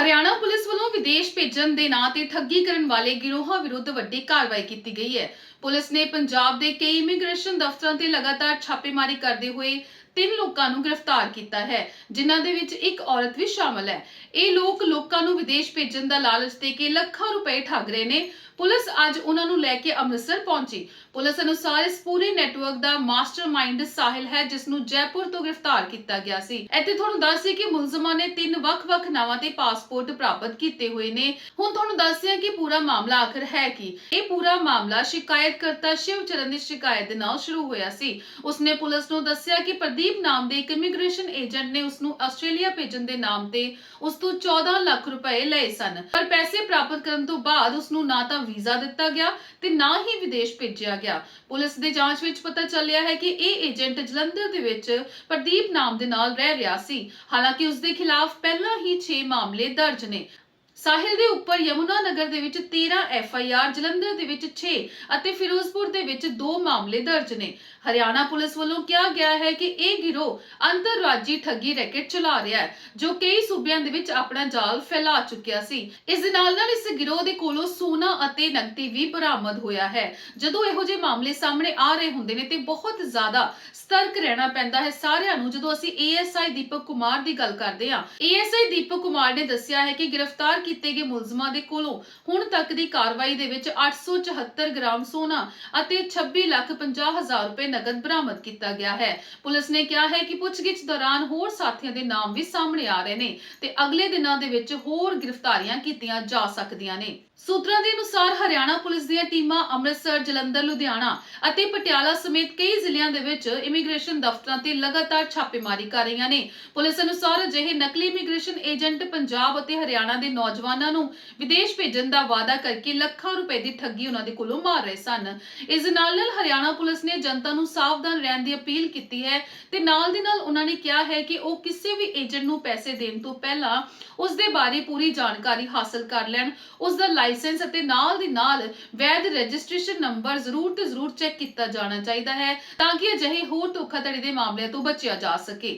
Haryana police ਵੱਲੋਂ ਵਿਦੇਸ਼ ਭੇਜਣ ਦੇ ਨਾਂ ਤੇ ਠੱਗੀ ਕਰਨ ਵਾਲੇ ਗਿਰੋਹਾਂ ਵਿਰੁੱਧ ਵੱਡੀ ਕਾਰਵਾਈ ਕੀਤੀ ਗਈ ਹੈ। ਪੁਲਿਸ ਨੇ ਪੰਜਾਬ ਦੇ ਕਈ ਇਮੀਗ੍ਰੇਸ਼ਨ ਦਫ਼ਤਰਾਂ ਤੇ ਲਗਾਤਾਰ ਛਾਪੇਮਾਰੀ ਕਰਦੇ ਹੋਏ ਤਿੰਨ ਲੋਕਾਂ ਨੂੰ ਗ੍ਰਿਫਤਾਰ ਕੀਤਾ ਹੈ, ਜਿਨ੍ਹਾਂ ਦੇ ਵਿੱਚ ਇੱਕ ਔਰਤ ਵੀ ਸ਼ਾਮਲ ਹੈ। ਇਹ ਲੋਕ ਲੋਕਾਂ ਨੂੰ ਵਿਦੇਸ਼ ਭੇਜਣ ਦਾ ਲਾਲਚ ਦੇ ਕੇ ਲੱਖਾਂ ਰੁਪਏ ਠੱਗ ਰਹੇ ਨੇ। ਪੁਲਿਸ ਅੱਜ ਉਹਨਾਂ ਨੂੰ ਲੈ ਕੇ ਅੰਮ੍ਰਿਤਸਰ ਪਹੁੰਚੀ। ਪੁਲਿਸ ਅਨੁਸਾਰ ਇਸ ਪੂਰੇ ਨੈਟਵਰਕ ਦਾ ਮਾਸਟਰਮਾਈਂਡ ਸਾਹਿਲ ਹੈ, ਜਿਸ ਨੂੰ ਜੈਪੁਰ ਤੋਂ ਗ੍ਰਿਫਤਾਰ ਕੀਤਾ ਗਿਆ ਸੀ। ਇੱਥੇ ਤੁਹਾਨੂੰ ਦੱਸ ਦੱਸਿਆ ਕਿ ਮੁਲਜ਼ਮਾਂ ਨੇ ਤਿੰਨ ਵੱਖ-ਵੱਖ ਨਾਵਾਂ ਤੇ ਪਾਸਪੋਰਟ ਪ੍ਰਾਪਤ ਕੀਤੇ ਹੋਏ ਨੇ। ਹੁਣ ਤੁਹਾਨੂੰ ਦੱਸਿਆ ਕਿ ਪੂਰਾ ਮਾਮਲਾ ਆਖਰ ਹੈ ਕੀ? ਇਹ ਪੂਰਾ ਮਾਮਲਾ ਸ਼ਿਕਾਇਤਕਰਤਾ ਸ਼ਿਵ ਚਰਨ ਦੀ ਸ਼ਿਕਾਇਤ ਦੇ ਨਾਲ ਸ਼ੁਰੂ ਹੋਇਆ ਸੀ। ਉਸਨੇ ਪੁਲਿਸ ਨੂੰ ਦੱਸਿਆ ਕਿ ਪ੍ਰਦੀਪ ਨਾਮ ਦੇ ਇੱਕ ਇਮੀਗ੍ਰੇਸ਼ਨ ਏਜੰਟ ਨੇ ਉਸ ਨੂੰ ਆਸਟ੍ਰੇਲੀਆ ਭੇਜਣ ਦੇ ਨਾਮ ਤੇ ਉਸ ਤੋਂ 14 ਲੱਖ ਰੁਪਏ ਲਏ ਸਨ। ਪਰ ਪੈਸੇ ਪ੍ਰਾਪਤ ਕਰਨ ਤੋਂ ਬਾਅਦ ਉਸ ਨੂੰ ਨਾ ਤਾਂ ਵੀਜ਼ਾ ਦਿੱਤਾ ਗਿਆ ਤੇ ਨਾ ਹੀ ਵਿਦੇਸ਼ ਭੇਜਿਆ ਗਿਆ। ਪੁਲਿਸ ਦੇ ਜਾਂਚ ਵਿੱਚ ਪਤਾ ਚੱਲਿਆ ਹੈ ਕਿ ਇਹ ਏਜੰਟ ਜਲੰਧਰ ਦੇ ਵਿੱਚ ਪ੍ਰਦੀਪ ਨਾਮ ਦੇ ਨਾਲ ਰਹਿ ਰਿਹਾ ਸੀ। ਹਾਲਾਂਕਿ ਉਸ ਦੇ ਖਿਲਾਫ ਪਹਿਲਾਂ ਹੀ 6 ਮਾਮਲੇ ਦਰਜ ਨੇ। ਸਾਹਿਲ ਦੇ ਉੱਪਰ ਯਮੁਨਾ ਨਗਰ ਦੇ ਵਿੱਚ 13 ਐਫ ਆਈ ਆਰ ਜਲੰਧਰ ਦੇ ਵਿੱਚ 6 ਅਤੇ ਫਿਰੋਜ਼ਪੁਰ ਦੇ ਵਿੱਚ 2 ਮਾਮਲੇ ਦਰਜ ਨੇ। ਹਰਿਆਣਾ ਪੁਲਿਸ ਵੱਲੋਂ ਕਿਹਾ ਗਿਆ ਹੈ ਕਿ ਇਹ ਗਿਰੋਹ ਅੰਤਰਰਾਜੀ ਠੱਗੀ ਰੈਕੇਟ ਚਲਾ ਰਿਹਾ ਹੈ, ਜੋ ਕਈ ਸੂਬਿਆਂ ਦੇ ਵਿੱਚ ਆਪਣਾ ਜਾਲ ਫੈਲਾ ਚੁੱਕਿਆ ਸੀ। ਇਸ ਦੇ ਨਾਲ ਨਾਲ ਇਸ ਗਿਰੋਹ ਦੇ ਕੋਲੋਂ ਸੋਨਾ ਅਤੇ ਨਕਦੀ ਵੀ ਬਰਾਮਦ ਹੋਇਆ ਹੈ। ਜਦੋਂ ਇਹੋ ਜਿਹੇ ਮਾਮਲੇ ਸਾਹਮਣੇ ਆ ਰਹੇ ਹੁੰਦੇ ਨੇ ਤੇ ਬਹੁਤ ਜ਼ਿਆਦਾ ਸਤਰਕ ਰਹਿਣਾ ਪੈਂਦਾ ਹੈ ਸਾਰਿਆਂ ਨੂੰ, ਜਦੋਂ ਅਸੀਂ ਏਐਸਆਈ ਦੀਪਕ ਕੁਮਾਰ ਦੀ ਗੱਲ ਕਰਦੇ ਹਾਂ। ਏਐਸਆਈ ਦੀਪਕ ਕੁਮਾਰ ਨੇ ਦੱਸਿਆ ਹੈ ਕਿ ਗ੍ਰਿਫਤਾਰ ਕੀਤੇ ਗਏ ਮੁਲਜ਼ਮਾਂ ਦੇ ਕੋਲੋਂ ਹੁਣ ਤੱਕ ਦੀ ਕਾਰਵਾਈ ਦੇ ਵਿੱਚ 874 ਗ੍ਰਾਮ ਸੋਨਾ ਅਤੇ 26 ਲੱਖ 50 ਹਜ਼ਾਰ ਰੁਪਏ ਨਗਦ ਬਰਾਮਦ ਕੀਤਾ ਗਿਆ ਹੈ। ਪੁਲਿਸ ਨੇ ਕਿਹਾ ਹੈ ਕਿ ਪੁੱਛਗਿੱਛ ਦੌਰਾਨ ਹੋਰ ਸਾਥੀਆਂ ਦੇ ਨਾਮ ਵੀ ਸਾਹਮਣੇ ਆ ਰਹੇ ਨੇ ਤੇ ਅਗਲੇ ਦਿਨਾਂ ਦੇ ਵਿੱਚ ਹੋਰ ਗ੍ਰਿਫਤਾਰੀਆਂ ਕੀਤੀਆਂ ਜਾ ਸਕਦੀਆਂ ਨੇ। ਸੂਤਰਾਂ ਦੇ ਅਨੁਸਾਰ ਹਰਿਆਣਾ ਪੁਲਿਸ ਦੀਆਂ ਟੀਮਾਂ ਅੰਮ੍ਰਿਤਸਰ, ਜਲੰਧਰ, ਲੁਧਿਆਣਾ ਅਤੇ ਪਟਿਆਲਾ ਸਮੇਤ ਕਈ ਜ਼ਿਲ੍ਹਿਆਂ ਦੇ ਵਿੱਚ ਇਮੀਗ੍ਰੇਸ਼ਨ ਦਫ਼ਤਰਾਂ ਤੇ ਲਗਾਤਾਰ ਛਾਪੇਮਾਰੀ ਕਰ ਰਹੀਆਂ ਨੇ। ਪੁਲਿਸ ਅਨੁਸਾਰ ਅਜਿਹੇ ਨਕਲੀ ਇਮੀਗ੍ਰੇਸ਼ਨ ਏਜੰਟ ਪੰਜਾਬ ਅਤੇ ਹਰਿਆਣਾ ਦੇ ਨੌਜਵਾਨਾਂ ਨੂੰ ਵਿਦੇਸ਼ ਭੇਜਣ ਦਾ ਵਾਅਦਾ ਕਰਕੇ ਲੱਖਾਂ ਰੁਪਏ ਦੀ ਠੱਗੀ ਉਹਨਾਂ ਦੇ ਕੋਲੋਂ ਮਾਰ ਰਹੇ ਸਨ। ਇਸ ਦੇ ਨਾਲ ਨਾਲ ਹਰਿਆਣਾ ਪੁਲਿਸ ਨੇ ਜਨਤਾ ਨੂੰ ਸਾਵਧਾਨ ਰਹਿਣ ਦੀ ਅਪੀਲ ਕੀਤੀ ਹੈ ਤੇ ਨਾਲ ਦੀ ਨਾਲ ਉਹਨਾਂ ਨੇ ਕਿਹਾ ਹੈ ਕਿ ਉਹ ਕਿਸੇ ਵੀ ਏਜੰਟ ਨੂੰ ਪੈਸੇ ਦੇਣ ਤੋਂ ਪਹਿਲਾਂ ਉਸ ਦੇ ਬਾਰੇ ਪੂਰੀ ਜਾਣਕਾਰੀ ਹਾਸਲ ਕਰ ਲੈਣ ਉਸ ਦਾ ਲਾਇਸੈਂਸ ਅਤੇ ਨਾਲ ਦੀ ਨਾਲ ਵੈਧ ਰਜਿਸਟ੍ਰੇਸ਼ਨ ਨੰਬਰ ਜ਼ਰੂਰ ਤੇ ਜ਼ਰੂਰ ਚੈੱਕ ਕੀਤਾ ਜਾਣਾ ਚਾਹੀਦਾ ਹੈ ਤਾਂ ਕਿ ਅਜਿਹੇ ਹੋਰ ਧੋਖਾਧੜੀ ਦੇ ਮਾਮਲਿਆਂ ਤੋਂ ਬਚਿਆ ਜਾ ਸਕੇ।